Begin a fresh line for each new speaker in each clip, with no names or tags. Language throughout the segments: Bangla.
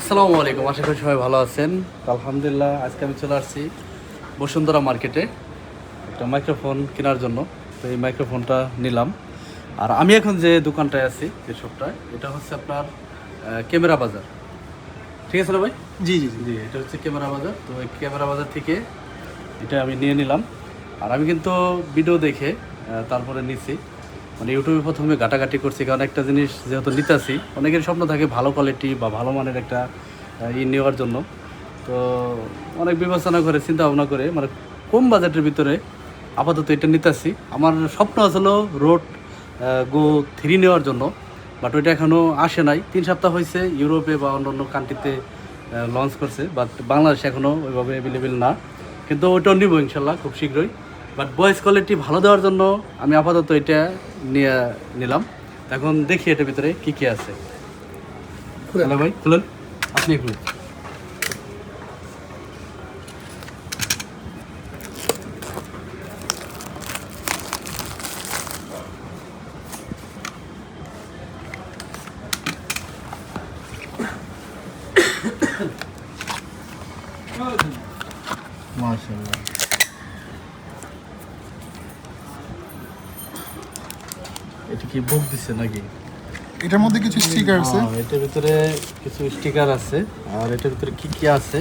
আসসালামু আলাইকুম আশা করি সবাই ভালো আছেন। আলহামদুলিল্লাহ আজকে আমি চলে আসছি বসুন্ধরা মার্কেটে একটা মাইক্রোফোন কেনার জন্য। তো এই মাইক্রোফোনটা নিলাম। আর আমি এখন যে দোকানটায় আছি যে শপটায় এটা হচ্ছে আপনার ক্যামেরা বাজার। ঠিক আছে না ভাই?
জি জি
জি। এটা হচ্ছে ক্যামেরা বাজার। তো এই ক্যামেরা বাজার থেকে এটা আমি নিয়ে নিলাম। আর আমি কিন্তু ভিডিও দেখে তারপরে নিছি। মানে ইউটিউবে প্রথমে ঘাটাঘাটি করছি, কারণ একটা জিনিস যেহেতু নিতেছি, অনেকের স্বপ্ন থাকে ভালো কোয়ালিটি বা ভালো মানের একটা ই নেওয়ার জন্য। তো অনেক বিবেচনা করে চিন্তা ভাবনা করে মানে কম বাজেটের ভিতরে আপাতত এটা নিতেছি। আমার স্বপ্ন আসলো রোড গো থ্রি নেওয়ার জন্য বাট ওইটা এখনও আসে নাই। তিন সপ্তাহ হয়েছে, ইউরোপে বা অন্য অন্য কান্ট্রিতে লঞ্চ করছে বাট বাংলাদেশে এখনও ওইভাবে অ্যাভেলেবেল না। কিন্তু ওইটাও নিব ইনশাল্লাহ খুব শীঘ্রই। বাট ভয়েস কোয়ালিটি ভালো দেওয়ার জন্য আমি আপাতত এটা নিয়ে নিলাম। এখন দেখি এটার ভিতরে কী কী আছে। হ্যালো ভাই খুলেন। আপনি খুলুন। মাশাআল্লাহ। এটা কি বুক দিছে নাকি?
এটার মধ্যে কিছু স্টিকার আছে।
হ্যাঁ, এটার ভিতরে কিছু স্টিকার আছে। আর এটার ভিতরে কি কি আছে?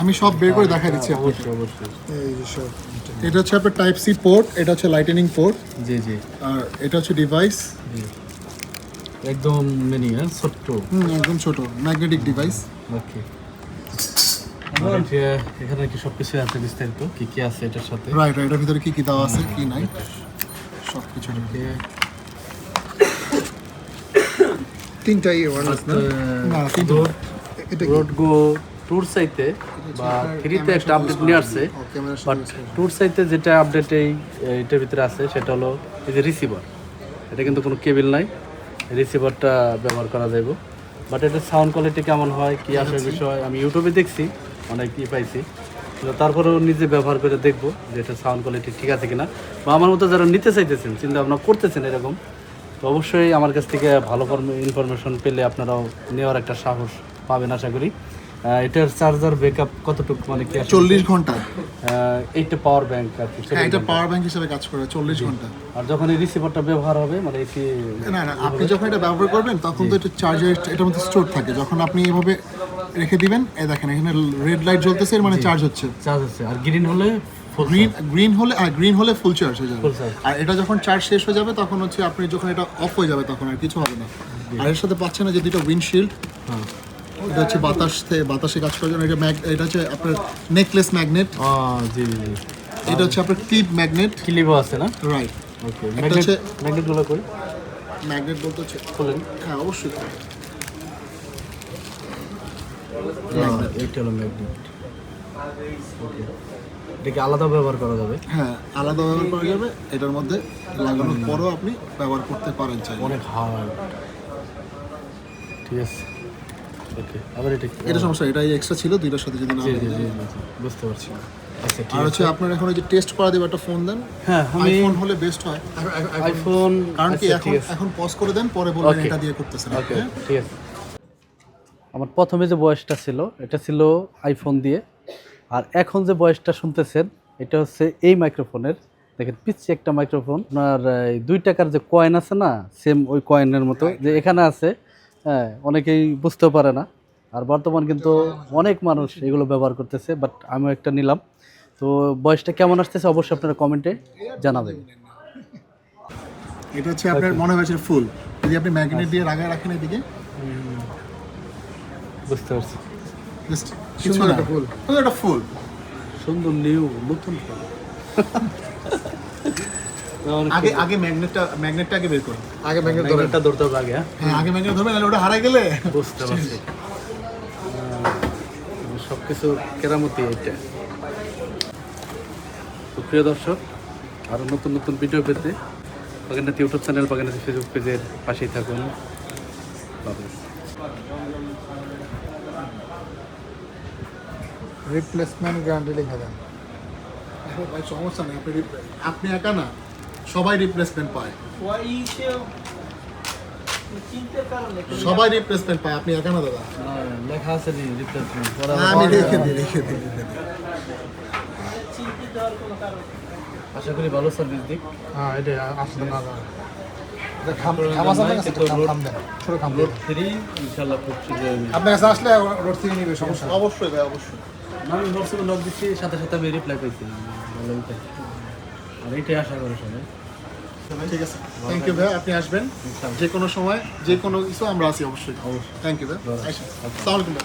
আমি সব বের করে দেখাই দিচ্ছি আপনাকে।
অবশ্যই অবশ্যই।
এই যে সব। এটা হচ্ছে আপনার টাইপ সি পোর্ট এটা হচ্ছে লাইটেনিং পোর্ট
জি জি।
আর এটা হচ্ছে ডিভাইস
জি। একদম মিনি হ্যাঁ ছোট্ট।
হুম একদম ছোট ম্যাগনেটিক ডিভাইস
ওকে এখানে কি সব কিছু আছে বিস্তারিত? কি কি আছে এটার সাথে?
রাইট এটার ভিতরে কি কি দেওয়া আছে কি নাই সব কিছু তিনটা ইয়ে ওয়ারলেস না? না তিনটা এটা
রোড গো ট্যুর সাইতে বা থ্রিতে একটা আপডেট নিয়ে আসছে। বাট ট্যুর সাইতে যেটা আপডেট এই এটার ভিতরে আছে সেটা হলো এই যে রিসিভার এটা কিন্তু কোনো কেবিল নাই। রিসিভারটা ব্যবহার করা যাইব। বাট এটা সাউন্ড কোয়ালিটি কেমন হয় কি আসে বিষয় আমি ইউটিউবে দেখছি অনেক ই পাইছি। তারপরেও নিজে ব্যবহার করে দেখব যে এটা সাউন্ড কোয়ালিটি ঠিক আছে কিনা। বা আমার মতো যারা নিতে চাইতেছেন চিন্তা ভাবনা করতেছেন এরকম তো অবশ্যই আমার কাছ থেকে ভালো ইনফরমেশন পেলে আপনারাও নেওয়ার একটা সাহস পাবেন আশা করি। এটার চার্জার ব্যাকআপ কতটুকু মানে কি?
চল্লিশ
ঘণ্টা। এইটা পাওয়ার ব্যাংক আর কি
হ্যাঁ এটা পাওয়ার ব্যাংক হিসেবে কাজ করে চল্লিশ ঘণ্টা।
আর যখন এই রিসিভারটা ব্যবহার হবে মানে কি
না না আপনি যখন এটা ব্যবহার করবেন তখন তো এটা চার্জার এটার মধ্যে স্টোর থাকে। যখন আপনি এভাবে রেখে দিবেন এই দেখেন এখানে রেড লাইট জ্বলতেছে এর মানে চার্জ হচ্ছে।
চার্জ হচ্ছে। আর গ্রিন হলে
গ্রিন গ্রিন হলে আর গ্রিন হলে ফুল চার্জ হয়ে যাবে। আর এটা যখন চার্জ শেষ হয়ে যাবে তখন হচ্ছে আপনি যখন এটা অফ হয়ে যাবে তখন আর কিছু হবে না। আর এর সাথে পাচ্ছেন না যে দুটো উইন্ডশিল্ড
হ্যাঁ।
এটা হচ্ছে বাতাস বাতাসে কাজ করার জন্য। এটা ম্যাগ এটা হচ্ছে আপনার নেকলেস ম্যাগনেট
জি জি
এটা হচ্ছে আপনার ক্লিপ ম্যাগনেট
ক্লিপও আছে না?
রাইট
ওকে ম্যাগনেট
হচ্ছে-
ম্যাগনেটগুলো কই
ম্যাগনেট বলতে হচ্ছে
খুলেন।
হ্যাঁ অবশ্যই।
হ্যাঁ, এইটা হলো ম্যাগনেট ওকে আলাদা ব্যবহার করা যাবে?
হ্যাঁ আলাদা ব্যবহার করা যাবে। এটার মধ্যে লাগানোর পরেও আপনি ব্যবহার করতে পারেন চাই
অনেক হার্ড ঠিক আছে। ওকে আবার এটা
এটা সমস্যা এটাই এক্সট্রা ছিল দুইটার সাথে যদি না
বুঝতে পারছি। আচ্ছা
আর হচ্ছে আপনার এখন যে টেস্ট করা দেবে একটা ফোন দেন।
হ্যাঁ
আইফোন হলে বেস্ট হয়।
আইফোন
কারণ কি
আচ্ছা,
এখন এখন পজ করে দেন পরে বলবেন এটা দিয়ে করতেছেন
ওকে ঠিক আছে। আমার প্রথমে যে বয়সটা ছিল এটা ছিল আইফোন দিয়ে। আর এখন যে বয়সটা শুনতেছেন এটা হচ্ছে এই মাইক্রোফোনের দেখেন পিচ্ছি একটা মাইক্রোফোন আপনার দুই টাকার যে কয়েন আছে না সেম ওই কয়েনের মতো যে এখানে আছে হ্যাঁ অনেকেই বুঝতেও পারে না। আর বর্তমান কিন্তু অনেক মানুষ এগুলো ব্যবহার করতেছে বাট আমিও একটা নিলাম। তো বয়সটা কেমন আসতেছে অবশ্যই আপনারা কমেন্টে জানাবেন।
এটা হচ্ছে আপনার মনে হয়েছে ফুল। যদি আপনি ম্যাগনেট দিয়ে রাগায় রাখেন এদিকে।
বুঝতে পারছি।
জাস্ট
সুন্দর একটা ফুল।
একটা ফুল।
সুন্দর নিউ নতুন ফোন
আগে আগে ম্যাগনেটটা ম্যাগনেটটা আগে বের করুন
আগে ব্যাংকের ধরে
ম্যাগনেটটা ধরতে হবে আগে হ্যাঁ?
হ্যাঁ আগে ম্যাগনেট ধরবেন নাহলে ওটা হারাই গেলে।
বুঝতে পারছি। সব কিছু কেরামতি এটা তো প্রিয় দর্শক আরও নতুন নতুন ভিডিও পেতে Baganati YouTube channel Baganati Facebook পেজের পাশেই থাকুন। বাবু
রিপ্লেসমেন্ট গ্যারান্টি লিখে দেন।
ভাই সমস্যা নেই আপনি আপনি একা না সবাই রিপ্লেসমেন্ট পায়। সবাই রিপ্লেসমেন্ট পায় আপনি একা না দাদা?
হ্যাঁ, লেখা আছে রিপ্লেসমেন্ট
আমি রেখে দিই রেখে দিই রেখে দিই।
আশা করি ভালো সার্ভিস দিক।
হ্যাঁ এটা আসলে না খাম আপনার কাছে আসলে রোড থেকে নিবে সমস্যা
অবশ্যই ভাই অবশ্যই।
আমি হোয়াটসঅ্যাপে নক দিচ্ছি সাথে সাথে আমি রিপ্লাই পাইছি ভালো আর এইটাই আশা করি সবাই।
ঠিক আছে? থ্যাংক ইউ ভাই আপনি আসবেন। যে কোনো সময় যে কোনো কিছু আমরা আছি অবশ্যই। থ্যাংক ইউ ভাই। আসসালামু আলাইকুম ভাই।